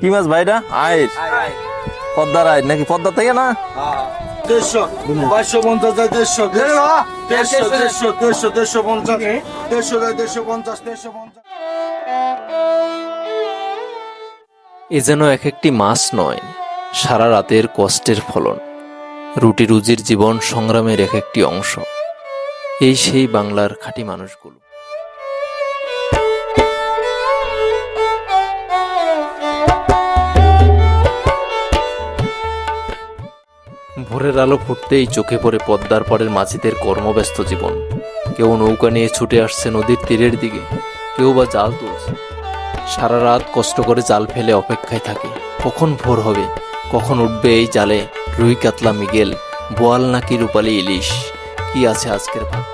কি মাছ ভাইটা আয়ের পদ্মার আয়ের নাকি পদ্মা থেকে না? দেড়শো পাঁচশো পঞ্চাশ দেড়শো দেড়শো? দেড়শো দেড়শো দেড়শো পঞ্চাশ দেড়শো। দেড়শো পঞ্চাশ দেড়শো পঞ্চাশ। এ যেন এক একটি মাস নয় সারা রাতের কষ্টের ফলন রুটি রুজির জীবন সংগ্রামের এক একটি অংশ। এই সেই বাংলার খাঁটি মানুষগুলো। ভোরের আলো ফুটতেই চোখে পড়ে পদ্মার পাড়ের মাঝিদের কর্মব্যস্ত জীবন। কেউ নৌকা নিয়ে ছুটে আসছে নদীর তীরের দিকে, কেউ বা জাল তুলছে। সারা রাত কষ্ট করে জাল ফেলে অপেক্ষায় থাকে। কখন ভোর হবে, কখন উঠবে এই জালে রুই কাতলা মিগেল, বোয়াল নাকি রূপালি ইলিশ? কি আছে আজকের ভাগ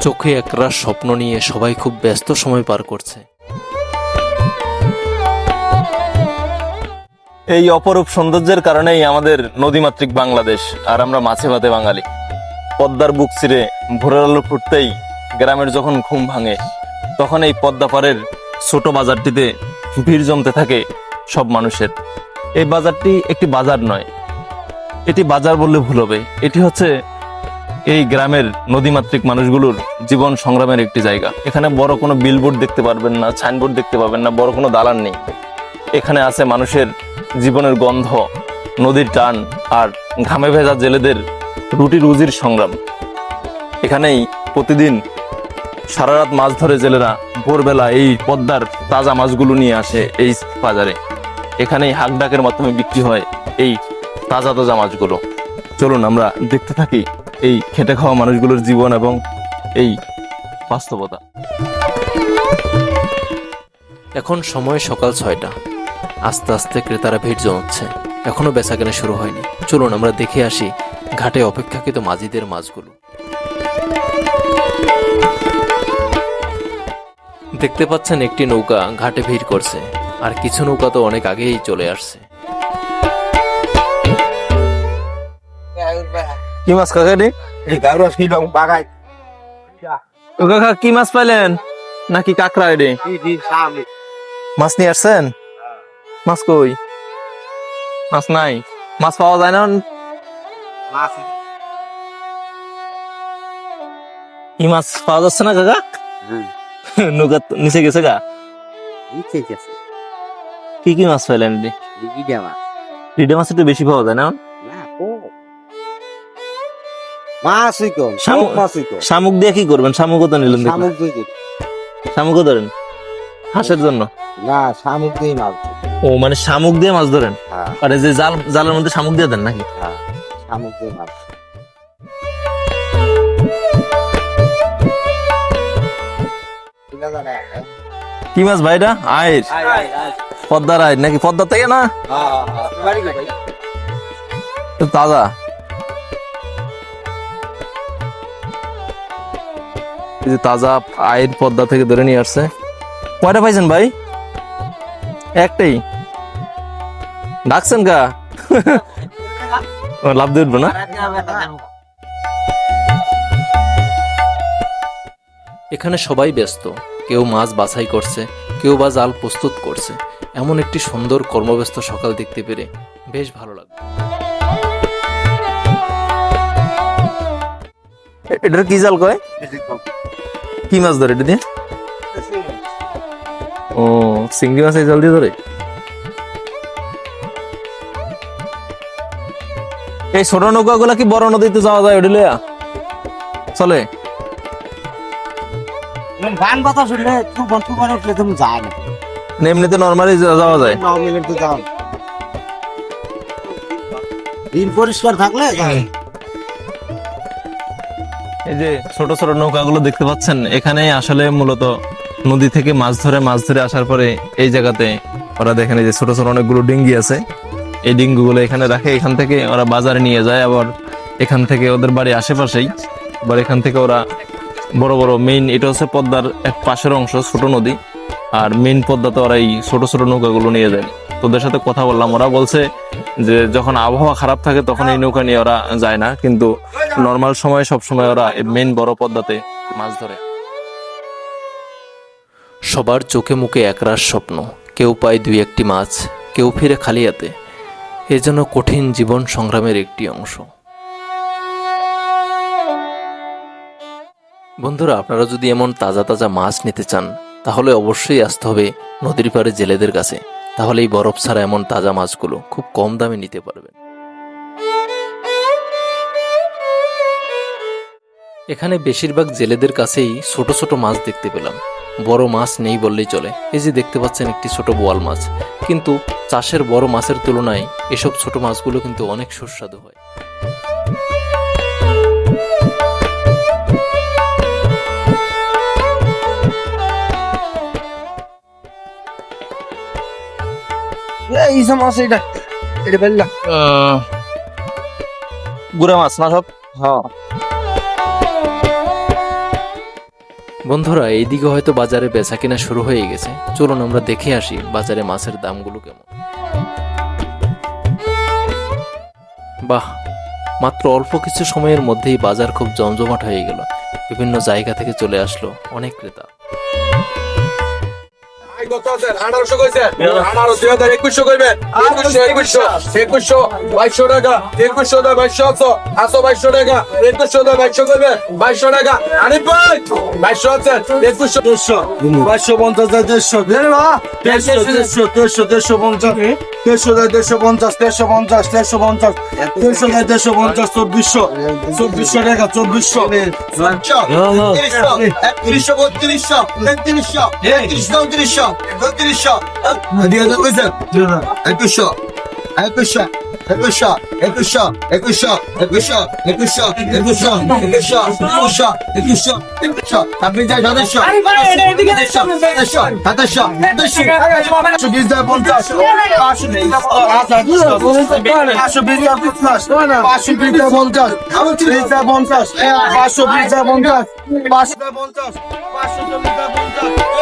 চোখে একরাশ স্বপ্ন নিয়ে সবাই খুব ব্যস্ত সময় পার করছে। এই অপরূপ সৌন্দর্যের কারণেই আমাদের নদীমাতৃক বাংলাদেশ, আর আমরা মাছে ভাতে বাঙালি। পদ্মার বুক চিরে ভোরের আলো ফুটতেই গ্রামের যখন ঘুম ভাঙে, তখন এই পদ্মা পাড়ের ছোট বাজারটিতে ভিড় জমতে থাকে সব মানুষের। এই বাজারটি একটি বাজার নয়, এটি বাজার বললে ভুল হবে। এটি হচ্ছে এই গ্রামের নদীমাতৃক মানুষগুলোর জীবন সংগ্রামের একটি জায়গা। এখানে বড় কোনো বিলবোর্ড দেখতে পারবেন না সাইনবোর্ড দেখতে পাবেন না, বড় কোনো দালান নেই। এখানে আছে মানুষের জীবনের গন্ধ, নদীর টান আর ঘামে ভেজা জেলেদের রুটি রুজির সংগ্রাম। এখানেই প্রতিদিন সারা রাত মাছ ধরে জেলেরা ভোরবেলা এই পদ্মার তাজা মাছগুলো নিয়ে আসে এই বাজারে। এখানেই হাক ডাকের মাধ্যমে বিক্রি হয় এই তাজা তাজা মাছগুলো। চলুন আমরা দেখতে থাকি এই খেটে খাওয়া মানুষগুলোর জীবন এবং এই বাস্তবতা। এখন সময় সকাল ছয়টা। আস্তে আস্তে ক্রেতারা ভিড় জমাচ্ছে। এখনও বেচাকেনা শুরু হয়নি। চলুন আমরা দেখে আসি ঘাটে অপেক্ষাকৃত মাঝিদের মাছগুলো। দেখতে পাচ্ছেন একটি নৌকা ঘাটে ভিড় করছে। আর কিছু নৌকা তো অনেক আগেই চলে আসছে। কি মাছ কাকা রে? এই গাড়ুয়া ফিরলাম বাগাই ও কাকা কি মাছ পাইলেন? নাকি কাকড়া রে? মাছ নিয়ে আসছেন? মাছ কই? মাছ নাই। মাছ পাওয়া যায় না? কি মাছ পাওয়া যাচ্ছে না কাকা? নৌকা নিচে গেছে গা। কি কি মাছ পাইলেন রিডে মাছ। একটু বেশি পাওয়া যায় না? শামুক- মাছই শামুক দিয়ে কি করবেন? শামুকও তো নিলেন শামুক শামুকও ধরেন? হাঁসের জন্য? না শামুক দিয়ে মাছ। ও মানে শামুক দিয়ে মাছ ধরেন? হ্যাঁ। আর যে জাল জালের মধ্যে শামুক দিয়ে দেন নাকি? হ্যাঁ শামুক দিয়ে মাছ। কি মাছ ভাইটা আয়ের পদ্মার আয়ের নাকি? পদ্মা থেকে না? তাজা। এই যে তাজা আয়ের পদ্মা থেকে ধরে নিয়ে আসছে। কয়টা পাইছেন ভাই? একটাই। ডাকছেন ও, লাভ দিয়ে উঠবো না? এখানে সবাই ব্যস্ত। কেউ মাছ বাছাই করছে কেউ বা জাল প্রস্তুত করছে। এমন একটি সুন্দর কর্মব্যস্ত সকাল দেখতে পেরে বেশ ভালো লাগল। এটার কি জাল কয়? কি মাছ ধরে এটা দিয়ে? ও চিংড়ি মাছ এই ধরে? ছোট নৌকা গুলা কি বড় নদীতে যাওয়া যায় ওটা লইয়া? চলে। গান কথা শুনলে তুফান তুফান উঠলে তুমি যায় না। না এমনিতে নর্মালি যাওয়া যায়। ন মিনিট তো যাও। দিন পরিষ্কার থাকলে এই যে ছোট ছোট নৌকাগুলো দেখতে পাচ্ছেন এখানে আসলে মূলত নদী থেকে মাছ ধরে মাছ ধরে আসার পরে এই জায়গাতে ওরা দেখেন যে ছোট ছোট অনেকগুলো ডিঙ্গি আছে। এই ডিঙ্গুগুলো এখানে রাখে, এখান থেকে ওরা বাজারে নিয়ে যায়। আবার এখান থেকে ওদের বাড়ি আশেপাশেই, আবার এখান থেকে ওরা বড় বড় মেইন এটা হচ্ছে পদ্মার এক পাশের অংশ, ছোট নদী। আর মেইন পদ্মাতে ওরা এই ছোট ছোট নৌকাগুলো নিয়ে যায়। তোদের সাথে কথা বললাম, ওরা বলছে যে যখন আবহাওয়া খারাপ থাকে তখন এই নৌকা নিয়ে ওরা যায় না। কিন্তু নর্মাল সময় সব সময় ওরা মেইন বড় পদ্মাতে মাছ ধরে। সবার চোখে মুখে একরাশ স্বপ্ন। কেউ পায় দুই একটি মাছ, কেউ ফিরে খালি হাতে। এ যেন কঠিন জীবন সংগ্রামের একটি অংশ। বন্ধুরা, আপনারা যদি এমন তাজা তাজা মাছ নিতে চান, তাহলে অবশ্যই আসতে হবে নদীর পাড়ে জেলেদের কাছে। তাহলে এই বরফ ছাড়া এমন তাজা মাছগুলো খুব কম দামে নিতে পারবেন। এখানে বেশিরভাগ জেলেদের কাছেই ছোট ছোট মাছ দেখতে পেলাম। বড় মাছ নেই বললেই চলে। এই যে দেখতে পাচ্ছেন একটি ছোট বোয়াল মাছ। কিন্তু চাষের বড় মাছের তুলনায় এসব ছোট মাছগুলো কিন্তু অনেক সুস্বাদু হয়। এই মাছ এটা এটা বেল্লা গুড়া মাছ না সব? হ্যাঁ। বন্ধুরা, এইদিকে হয়তো বাজারে বেচা কিনা শুরু হয়ে গেছে। চলুন আমরা দেখে আসি বাজারে মাছের দামগুলো কেমন। বাহ, মাত্র অল্প কিছু সময়ের মধ্যেই বাজার খুব জমজমাট হয়ে গেল। বিভিন্ন জায়গা থেকে চলে আসলো অনেক ক্রেতা। বাইশশো বাইশশো বাইশশো বাইশশো একুশশো। দেড়শো। বাইশশো পঞ্চাশ দেড়শো দেড়শো পঞ্চাশ। দেড়শো দেড়শো পঞ্চাশ দেড়শো পঞ্চাশ দেড়শো পঞ্চাশ। দেড়শো দেড়শো পঞ্চাশ চব্বিশশো। চব্বিশশো টাকা চব্বিশশো। একত্রিশশো। বত্রিশশো। তেত্রিশশো। একত্রিশশো উনত্রিশশো বত্রিশশো দুই হাজার একুশশো একুশশো একুশশো একুশশো একুশশো একুশশো একুশশো একুশশো একুশশো একুশশো একুশশো একুশশো ছাব্বিশ হাজার সদস্য সদস্য সদস্য পাঁচশো বিশ হাজার পঞ্চাশ পাঁচশো বিশ হাজার পঞ্চাশ পাঁচশো বিশ হাজার পঞ্চাশ বিশ হাজার পঞ্চাশ পাঁচশো বিশ হাজার পঞ্চাশ পাঁচশো পঞ্চাশ পাঁচশো চল্লিশ হাজার পঞ্চাশ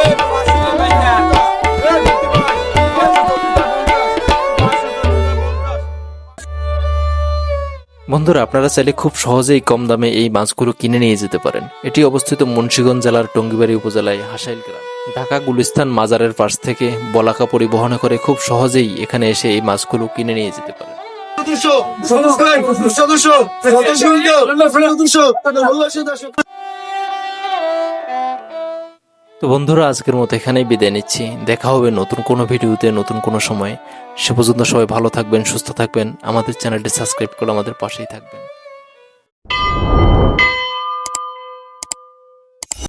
বন্ধুরা আপনারা চাইলে খুব সহজেই কম দামে এই মাছগুলো কিনে নিয়ে যেতে পারেন। এটি অবস্থিত মুন্সীগঞ্জ জেলার টঙ্গিবাড়ি উপজেলায় হাসাইল গ্রাম। ঢাকা গুলিস্তান মাজারের পাশ থেকে বলাকা পরিবহন করে খুব সহজেই এখানে এসে এই মাছগুলো কিনে নিয়ে যেতে পারেন। সদস্য তো বন্ধুরা, আজকের মতো এখানেই বিদায় নিচ্ছি। দেখা হবে নতুন কোনো ভিডিওতে, নতুন কোনো সময়। সে পর্যন্ত সবাই ভালো থাকবেন, সুস্থ থাকবেন। আমাদের চ্যানেলটি সাবস্ক্রাইব করে আমাদের পাশেই থাকবেন।